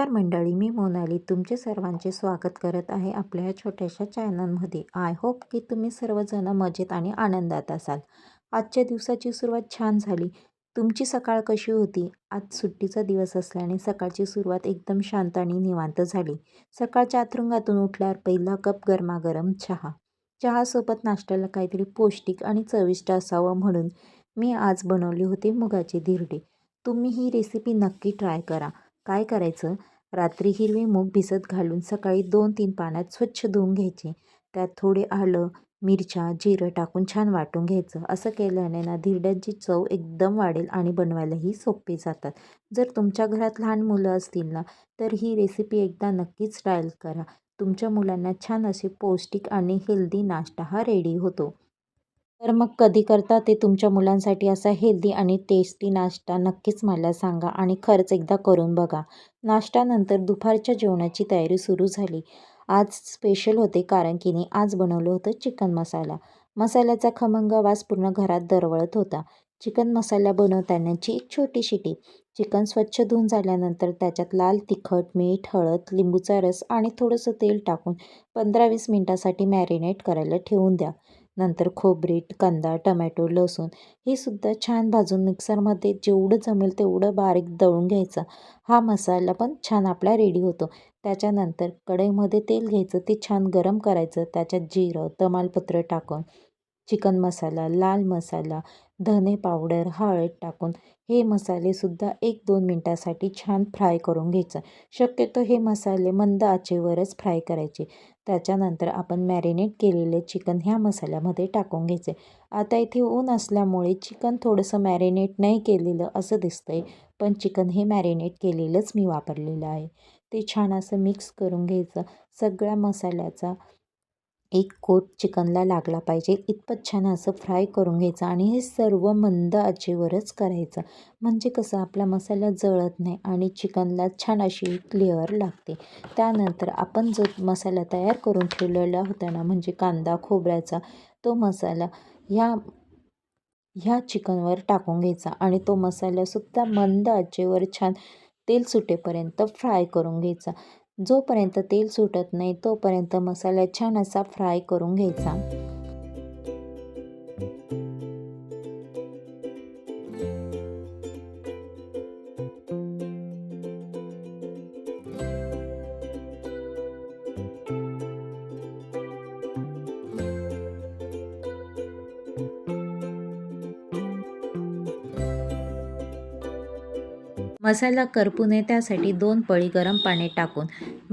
नमस्कार मंडळी मी मोनाली तुमचे सर्वांचे स्वागत करत आहे आपल्या या छोट्याशा चॅनलमध्ये. आय होप की तुम्ही सर्वजण मजेत आणि आनंदात असाल. आजच्या दिवसाची सुरुवात छान झाली. तुमची सकाळ कशी होती? आज सुट्टीचा दिवस असल्याने सकाळची सुरुवात एकदम शांत आणि निवांत झाली. सकाळच्या आतरुंगातून उठल्यावर पहिला कप गरमागरम चहा. चहासोबत नाश्त्याला काहीतरी पौष्टिक आणि चविष्ट असावं म्हणून मी आज बनवली होती मुगाची धिरडी. तुम्ही ही रेसिपी नक्की ट्राय करा. काय करायचं? रात्री हिरवे मूग भिजत घालून सकाळी दोन तीन पाण्यात स्वच्छ धुवून घ्यायचे. त्यात थोडे आलं मिरच्या जिरं टाकून छान वाटून घ्यायचं. असं केल्याने ना धिरड्यांची चव एकदम वाढेल आणि बनवायलाही सोपे जातात. जर तुमच्या घरात लहान मुलं असतील ना तर ही रेसिपी एकदा नक्कीच ट्रायल करा. तुमच्या मुलांना छान असे पौष्टिक आणि हेल्दी नाश्ता हा रेडी होतो. तर मग कधी करता ते तुमच्या मुलांसाठी असा हेल्दी आणि टेस्टी नाश्ता नक्कीच मला सांगा आणि खरंच एकदा करून बघा. नाश्त्यानंतर दुपारच्या जेवणाची तयारी सुरू झाली. आज स्पेशल होते कारण की मी आज बनवलं होतं चिकन मसाला. मसाल्याचा खमंग वास पूर्ण घरात दरवळत होता. चिकन मसाला बनवतानाची एक छोटीशी टीप. चिकन स्वच्छ धुवून झाल्यानंतर त्याच्यात लाल तिखट मीठ हळद लिंबूचा रस आणि थोडंसं तेल टाकून पंधरा वीस मिनटासाठी मॅरिनेट करायला ठेवून द्या. नंतर खोबरे कांदा टमॅटो लसूण हे सुद्धा छान भाजून मिक्सरमध्ये जेवढं जमेल तेवढं बारीक दळून घ्यायचं. हा मसाला पण छान आपला रेडी होतो. त्याच्यानंतर कढईमध्ये तेल घ्यायचं ते छान गरम करायचं. त्याच्यात जिरं तमालपत्र टाकून चिकन मसाला लाल मसाला धने पावडर हळद टाकून हे मसालेसुद्धा एक दोन मिनटासाठी छान फ्राय करून घ्यायचं. शक्यतो हे मसाले मंद आचेवरच फ्राय करायचे. त्याच्यानंतर आपण मॅरिनेट केलेले चिकन ह्या मसाल्यामध्ये टाकून घ्यायचे. आता इथे ऊन असल्यामुळे चिकन थोडंसं मॅरिनेट नाही केलेलं असं दिसतं आहे पण चिकन हे मॅरिनेट केलेलंच मी वापरलेलं आहे. ते छान असं मिक्स करून घ्यायचं. सगळ्या मसाल्याचा एक कोट चिकनला लागला पाहिजे. इतपत छान असं फ्राय करून घ्यायचं आणि हे सर्व मंद आचेवरच करायचं. म्हणजे कसं आपला मसाला जळत नाही आणि चिकनला छान अशी क्लिअर लागते. त्यानंतर आपण जो मसाला तयार करून ठेवलेला होता ना म्हणजे कांदा खोबऱ्याचा तो मसाला ह्या ह्या चिकनवर टाकून घ्यायचा आणि तो मसालासुद्धा मंद आचेवर छान तेल सुटेपर्यंत फ्राय करून घ्यायचा. जोपर्यंत तेल सुटत नाही तोपर्यंत मसाला छान असा फ्राय करून घ्यायचा. मसाला करपू नये त्यासाठी दोन पळी गरम पाणी टाकून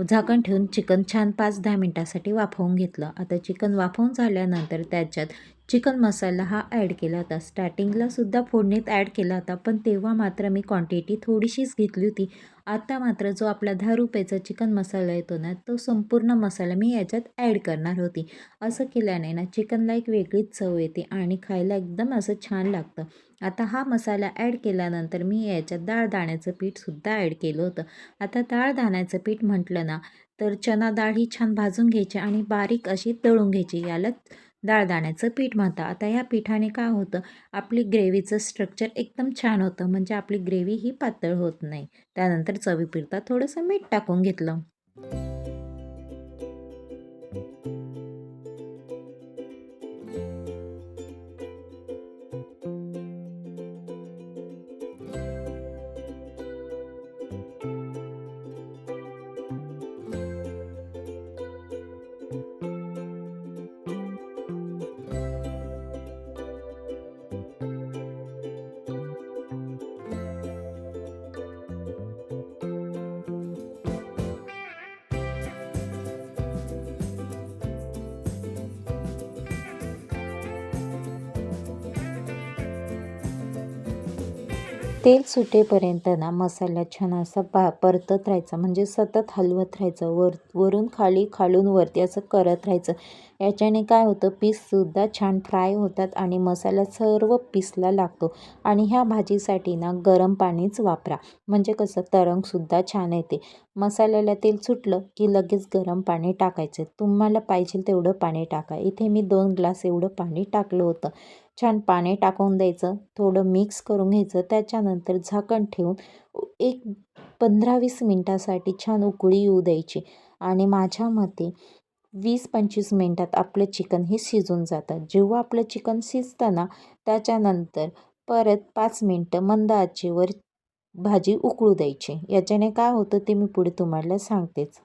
झाकण ठेवून चिकन छान पाच दहा मिनटासाठी वाफवून घेतलं. आता चिकन वाफवून झाल्यानंतर त्याच्यात चिकन मसाला हा ॲड केला होता. स्टार्टिंगला सुद्धा फोडणीत ॲड केला होता पण तेव्हा मात्र मी क्वांटिटी थोडीशीच घेतली होती. आता मात्र जो आपला दहा रुपयाचा चिकन मसाला येतो ना तो संपूर्ण मसाला मी याच्यात ॲड करणार होती. असं केल्याने ना चिकनला एक वेगळीच चव येते आणि खायला एकदम असं छान लागतं. आता हा मसाला ॲड केल्यानंतर मी याच्यात डाळ दाण्याचं पीठसुद्धा ॲड केलं होतं. आता डाळ दाण्याचं पीठ म्हटलं ना तर चना डाळ ही छान भाजून घ्यायची आणि बारीक अशी तळून घ्यायची. याला दाळदाण्याचं पीठ म्हणता आता ह्या पिठाने काय होतं? आपली ग्रेव्हीचं स्ट्रक्चर एकदम छान होतं. म्हणजे आपली ग्रेव्ही ही पातळ होत नाही. त्यानंतर चवीपुरता थोडंसं मीठ टाकून घेतलं. तेल सुटेपर्यंत ना मसाला छान असा पा परतत राहायचा. म्हणजे सतत हलवत राहायचं. वर वरून खाली खालून वरती असं करत राहायचं. याच्याने काय होतं? पीससुद्धा छान फ्राय होतात आणि मसाला सर्व पीसला लागतो. आणि ह्या भाजीसाठी ना गरम पाणीच वापरा. म्हणजे कसं? तरंगसुद्धा छान येते. मसाल्याला तेल सुटलं की लगेच गरम पाणी टाकायचं. तुम्हाला पाहिजे तेवढं पाणी टाका. इथे मी दोन ग्लास एवढं पाणी टाकलं होतं. छान पाणी टाकून द्यायचं थोडं मिक्स करून घ्यायचं त्याच्यानंतर झाकण ठेवून एक पंधरा वीस मिनटासाठी छान उकळी येऊ द्यायची. आणि माझ्या मते वीस पंचवीस मिनटात आपलं चिकन हे शिजून जातं. जेव्हा आपलं चिकन शिजतं ना त्याच्यानंतर परत पाच मिनटं मंद आचेवर भाजी उकळू द्यायची. याच्याने काय होतं ते मी पुढे तुम्हाला सांगतेच.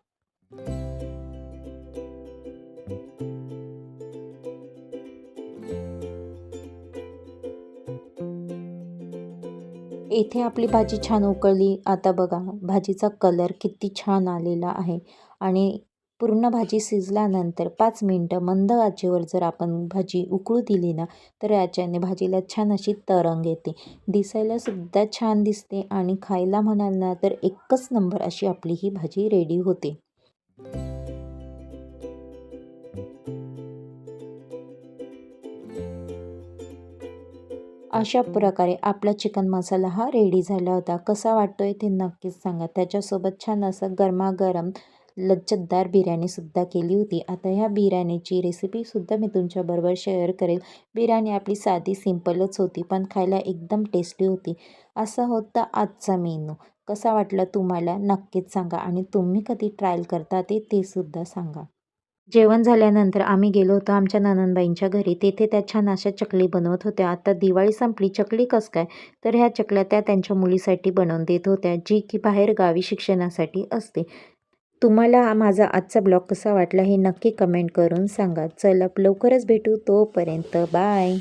येथे आपली भाजी छान उकळली. आता बघा भाजीचा कलर किती छान आलेला आहे. आणि पूर्ण भाजी शिजल्यानंतर पाच मिनटं मंद आचेवर जर आपण भाजी उकळू दिली ना तर याच्याने भाजीला छान अशी तरंग येते. दिसायलासुद्धा छान दिसते आणि खायला म्हणाल ना तर एकच नंबर अशी आपली ही भाजी रेडी होते. अशा प्रकारे आपला चिकन मसाला हा रेडी झाला होता. कसा वाटतोय ते नक्कीच सांगा. त्याच्यासोबत छान असं गरमागरम लज्जतदार बिर्याणीसुद्धा केली होती. आता ह्या बिर्याणीची रेसिपीसुद्धा मी तुमच्याबरोबर शेअर करेल. बिर्याणी आपली साधी सिंपलच होती पण खायला एकदम टेस्टी होती. असा होता आजचा मेनू कसा वाटला तुम्हाला? नक्कीच सांगा. आणि तुम्ही कधी ट्रायल करता ते ते सुद्धा सांगा. जेवण झाल्यानंतर आम्ही गेलो होतो आमच्या ननंदबाईंच्या घरी. तेथे त्या छान अशा चकली बनवत होत्या. आता दिवाळी संपली. चकली कसं काय? तर ह्या चकल्या त्या त्यांच्या मुलीसाठी बनवून देत होत्या जी की बाहेर गावी शिक्षणासाठी असते. तुम्हाला माझा आजचा ब्लॉग कसा वाटला हे नक्की कमेंट करून सांगा. चला लवकरच भेटू तोपर्यंत. बाय.